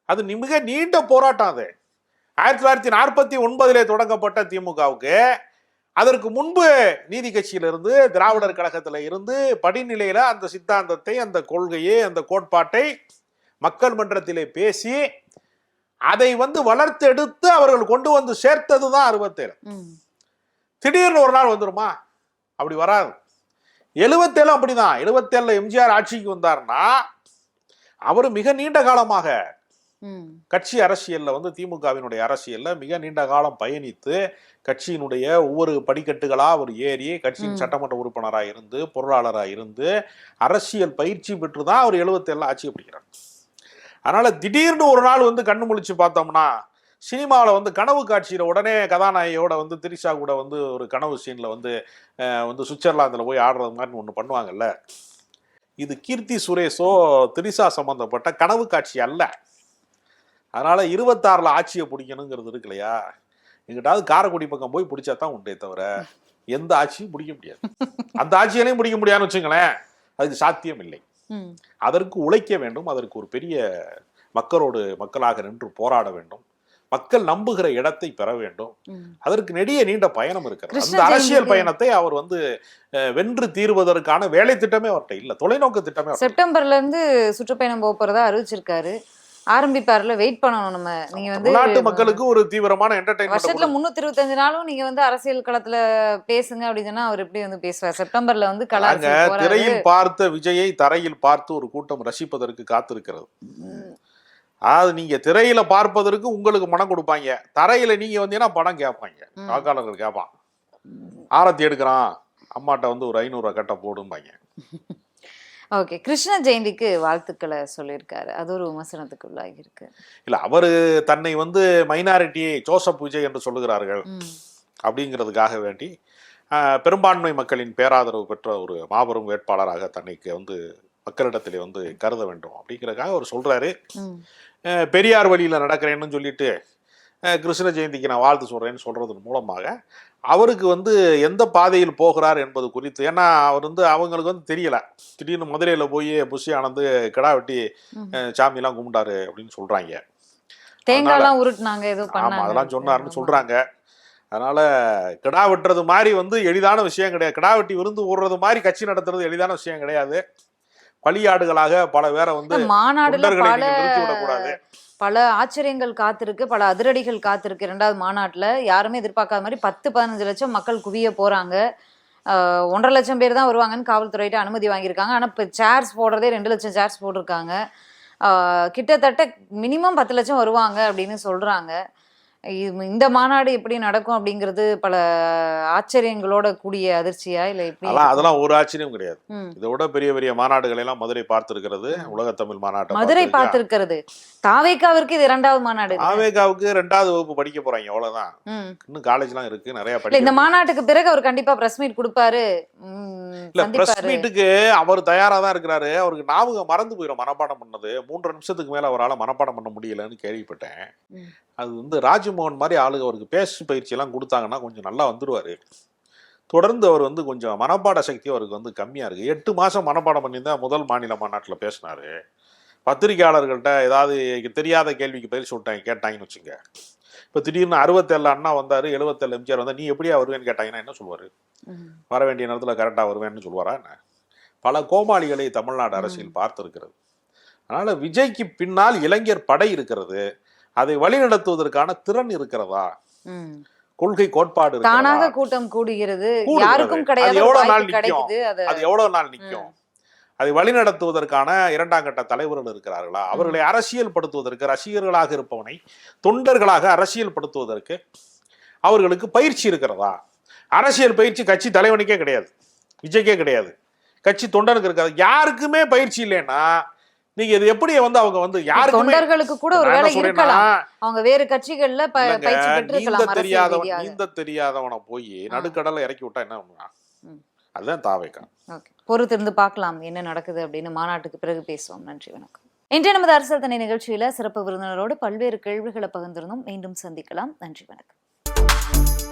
அது மிக நீண்ட போராட்டம் அது. ஆயிரத்தி தொள்ளாயிரத்தி நாற்பத்தி ஒன்பதிலே தொடங்கப்பட்ட திமுகவுக்கு அதற்கு முன்பு நீதி கட்சியிலிருந்து திராவிடர் கழகத்துல இருந்து படிநிலையில அந்த சித்தாந்தத்தை அந்த கொள்கையை அந்த கோட்பாட்டை மக்கள் மன்றத்திலே பேசி அதை வந்து வளர்த்தெடுத்து அவர்கள் கொண்டு வந்து சேர்த்தது தான் அறுபத்தேழு திடீர்னு ஒரு நாள் வந்துருமா? அப்படி வராது. எழுபத்தேழு அப்படிதான். எழுபத்தேழுல எம்ஜிஆர் ஆட்சிக்கு வந்தாருன்னா அவர் மிக நீண்ட காலமாக கட்சி அரசியல்ல வந்து திமுகவினுடைய அரசியல்ல மிக நீண்ட காலம் பயணித்து கட்சியினுடைய ஒவ்வொரு படிக்கட்டுகளா அவர் ஏறி கட்சியின். சட்டமன்ற உறுப்பினராக இருந்து பொருளாளராக இருந்து அரசியல் பயிற்சி பெற்று தான் அவர் எழுபத்தேழுல ஆட்சியை பிடிக்கிறார் அதனால் திடீர்னு ஒரு நாள் வந்து கண்ணு முழிச்சு பார்த்தோம்னா சினிமாவில் வந்து கனவு காட்சியில் உடனே கதாநாயகியோட வந்து திரிஷா கூட வந்து ஒரு கனவு சீனில் வந்து வந்து சுவிட்சர்லாந்தில் போய் ஆடுறது மாதிரி ஒன்று பண்ணுவாங்கல்ல. இது கீர்த்தி சுரேஷோ திரிஷா சம்மந்தப்பட்ட கனவு காட்சி அல்ல. அதனால் இருபத்தாறில் ஆட்சியை பிடிக்கணுங்கிறது இருக்கு இல்லையா? எங்கிட்டாவது காரக்குடி பக்கம் போய் பிடிச்சா தான் உண்டே தவிர எந்த ஆட்சியும் பிடிக்க முடியாது. அந்த ஆட்சியிலையும் பிடிக்க முடியாதுன்னு வச்சுங்களேன் அதுக்கு சாத்தியம் இல்லை அதற்கு உழைக்க வேண்டும். அதற்கு ஒரு பெரிய மக்களோடு மக்களாக நின்று போராட வேண்டும். மக்கள் நம்புகிற இடத்தை பெற வேண்டும். அதற்கு நெடிய நீண்ட பயணம் இருக்கிறது. அந்த அரசியல் பயணத்தை அவர் வந்து வென்று தீர்வதற்கான வேலை திட்டமே அவர்கிட்ட இல்ல. தொலைநோக்கு திட்டமே. செப்டம்பர்ல இருந்து சுற்றுப்பயணம் போக போறதா அறிவிச்சிருக்காரு. ஆரம்பிப்பாருல வெயிட் பண்ணணும் நம்ம. நீங்க வந்து தமிழ்நாட்டு மக்களுக்கு ஒரு தீவிரமான வருஷத்துல என்டர்டைன்மெண்ட் முன்னூத்தி இருபத்தஞ்சு நாளும் நீங்க வந்து அரசியல் களத்துல பேசுங்க அப்படின்னு அவர் எப்படி வந்து பேசுவார்? செப்டம்பர்ல வந்து கல நாங்க அரசியல் போறாரு. திரையில் பார்த்த விஜயை தரையில் பார்த்து ஒரு கூட்டம் ரசிப்பதற்கு காத்திருக்கிறது. அதாவது நீங்க திரையில பார்ப்பதற்கு உங்களுக்கு பணம் கொடுப்பாங்க. தரையில நீங்க வந்தீங்கன்னா பணம் கேட்பாங்க. வாக்காளர்கள் கேட்பான். ஆரத்தி எடுக்கிறான். அம்மாட்ட வந்து ஒரு ஐநூறுரூவா கட்ட போடும்பாங்க. ஓகே. கிருஷ்ண ஜெயந்திக்கு வாழ்த்துக்களை சொல்லியிருக்காரு. அது ஒரு விமர்சனத்துக்கு உள்ளாகி இருக்கு. இல்ல அவரு தன்னை வந்து மைனாரிட்டி ஜோசப் விஜய் என்று சொல்லுகிறார்கள். அப்படிங்கிறதுக்காக வேண்டி பெரும்பான்மை மக்களின் பேராதரவு பெற்ற ஒரு மாபெரும் வேட்பாளராக தன்னைக்கு வந்து மக்களிடத்திலே வந்து கருத வேண்டும் அப்படிங்கிறதுக்காக அவர் சொல்றாரு. பெரியார் வழியில நடக்கிறேன்னு சொல்லிட்டு கிருஷ்ண ஜெயந்திக்கு நான் வாழ்த்து சொல்றேன்னு சொல்றதன் மூலமாக அவருக்கு வந்து எந்த பாதையில் போகிறார் என்பது குறித்து ஏன்னா அவர் வந்து அவங்களுக்கு வந்து தெரியல. திடீர்னு மதுரையில போய் புஷி ஆனந்து கிடா வெட்டி சாமியெல்லாம் கும்பிட்டாரு அப்படின்னு சொல்றாங்க. தேங்காய்லாம் உருட்டுனாங்க ஏதோ ஆமா பண்ணாங்க. அதெல்லாம் சொன்னாருன்னு ஆமா. சொல்றாங்க. அதனால கிடா வெட்டுறது மாதிரி வந்து எளிதான விஷயம் கிடையாது. கிடா வெட்டி விருந்து ஊடுறது மாதிரி கட்சி நடத்துறது எளிதான விஷயம் கிடையாது. பலியாடுகளாக பல பேரை வந்து நீங்க நிறுத்தி விடக்கூடாது பல ஆச்சரியங்கள் காத்திருக்கு பல அதிரடிகள் காத்திருக்கு ரெண்டாவது மாநாட்டில். யாருமே எதிர்பார்க்காத மாதிரி பத்து பதினஞ்சு லட்சம் மக்கள் குவிய போகிறாங்க ஒன்றரை லட்சம் பேர் தான் வருவாங்கன்னு காவல்துறையிட்ட அனுமதி வாங்கியிருக்காங்க. ஆனால் இப்போ சேர்ஸ் போடுறதே ரெண்டு லட்சம் சேர்ஸ் போட்டிருக்காங்க. கிட்டத்தட்ட மினிமம் பத்து லட்சம் வருவாங்க அப்படின்னு சொல்கிறாங்க இந்த மாநாடு எப்படி நடக்கும் அப்படிங்கிறது பல ஆச்சரியங்களோட கூடிய அதிர்ச்சியா இல்ல எப்படி அதெல்லாம் ஒரு ஆச்சரியம் கிடையாது. இதை விட பெரிய பெரிய மாநாடுகளை எல்லாம் மதுரை பார்த்திருக்கிறது உலக தமிழ் மாநாட்டை மதுரை பார்த்திருக்கு. பார்த்திருக்கிறது. தாவேக்காவிற்கு இது இரண்டாவது மாநாடு இல்ல? ஆவேகாவுக்கு ரெண்டாவது வகுப்பு படிக்க போறாங்க அவ்வளவுதான். ம். இன்னும் காலேஜ்லாம் இருக்கு நிறைய இல்ல இந்த படிக்க மாநாட்டுக்கு பிறகு அவர் கண்டிப்பா பிரஸ் மீட் கொடுப்பாரு. இல்ல பிரஸ் மீட்டுக்கு அவர் தயாரா தான் இருக்கிறாரு. அவருக்கு ஞாபகம் மறந்து போயிடும் மனப்பாடம் பண்ணது. மூன்றரை நிமிஷத்துக்கு மேல அவரால் மனப்பாடம் பண்ண முடியலன்னு கேள்விப்பட்டேன். அது வந்து ராஜ்மோகன் மாதிரி ஆளுங்க அவருக்கு பேச்சு பயிற்சி எல்லாம் கொடுத்தாங்கன்னா கொஞ்சம் நல்லா வந்துருவாரு. தொடர்ந்து அவர் வந்து கொஞ்சம் மனப்பாட சக்தி அவருக்கு வந்து கம்மியா இருக்கு. எட்டு மாசம் மனப்பாடம் பண்ணி தான் முதல் மாநில மாநாட்டில் பேசினாரு. பத்திரிகையாளர்கள்ட்ட ஏதாவது தெரியாத கேள்விக்கு பதில் சொல்லிட்டாங்க கேட்டாங்கன்னு வச்சுங்க. இப்போ திடீர்னு அறுபத்தேழு அண்ணா வந்தாரு எழுபத்தேழு எம்ஜிஆர் வந்தா நீ எப்படியா வருவேன்னு கேட்டாங்கன்னா என்ன சொல்லுவாரு. வர வேண்டிய நேரத்தில் கரெக்டாக வருவேன்னு சொல்லுவாரா என்ன? பல கோமாளிகளை தமிழ்நாடு அரசியல் பார்த்திருக்கிறது. அதனால விஜய்க்கு பின்னால் இளைஞர் படை இருக்கிறது. அதை வழிநடத்துவதற்கான திறன் இருக்கிறதா. கொள்கை கோட்பாடு தானாக கூட்டம் கூடுகிறது. யாருக்கும் கிடையாது எவ்வளவு நாள் அது அது எவ்வளவு நாள் நிற்கும்? அதை வழிநடத்துவதற்கான இரண்டாம் கட்ட தலைவர்கள் இருக்கிறார்களா? அவர்களை அரசியல் படுத்துவதற்கு ரசிகர்களாக இருப்பவனை தொண்டர்களாக அரசியல் படுத்துவதற்கு அவர்களுக்கு பயிற்சி இருக்கிறதா? அரசியல் பயிற்சி கட்சி தலைவனுக்கே கிடையாது. விஜய்க்கே கிடையாது. கட்சி தொண்டனுக்கு இருக்காது. யாருக்குமே பயிற்சி இல்லைன்னா நீங்க இது எப்படி வந்து அவங்க வந்து யாருக்குமே தொண்டர்களுக்கு கூட ஒரு வேலை இருக்கலாம். அவங்க வேறு கட்சிகள்ல பயிற்சி நீந்த பெற்றிருக்கலாம் தெரியாதவன் நீந்த தெரியாதவனை போய் நடுக்கடல்ல இறக்கி விட்டா என்ன பண்ணுவான். அதுதான் தாவேக்கா. பொறுத்திருந்து பார்க்கலாம் என்ன நடக்குது அப்படின்னு மாநாட்டுக்கு பிறகு பேசுவோம். நன்றி வணக்கம். இன்றைய நமது அரசியல் தனி நிகழ்ச்சியில சிறப்பு விருந்தினரோடு பல்வேறு கேள்விகளை பகிர்ந்திருந்தோம். மீண்டும் சந்திக்கலாம். நன்றி வணக்கம்.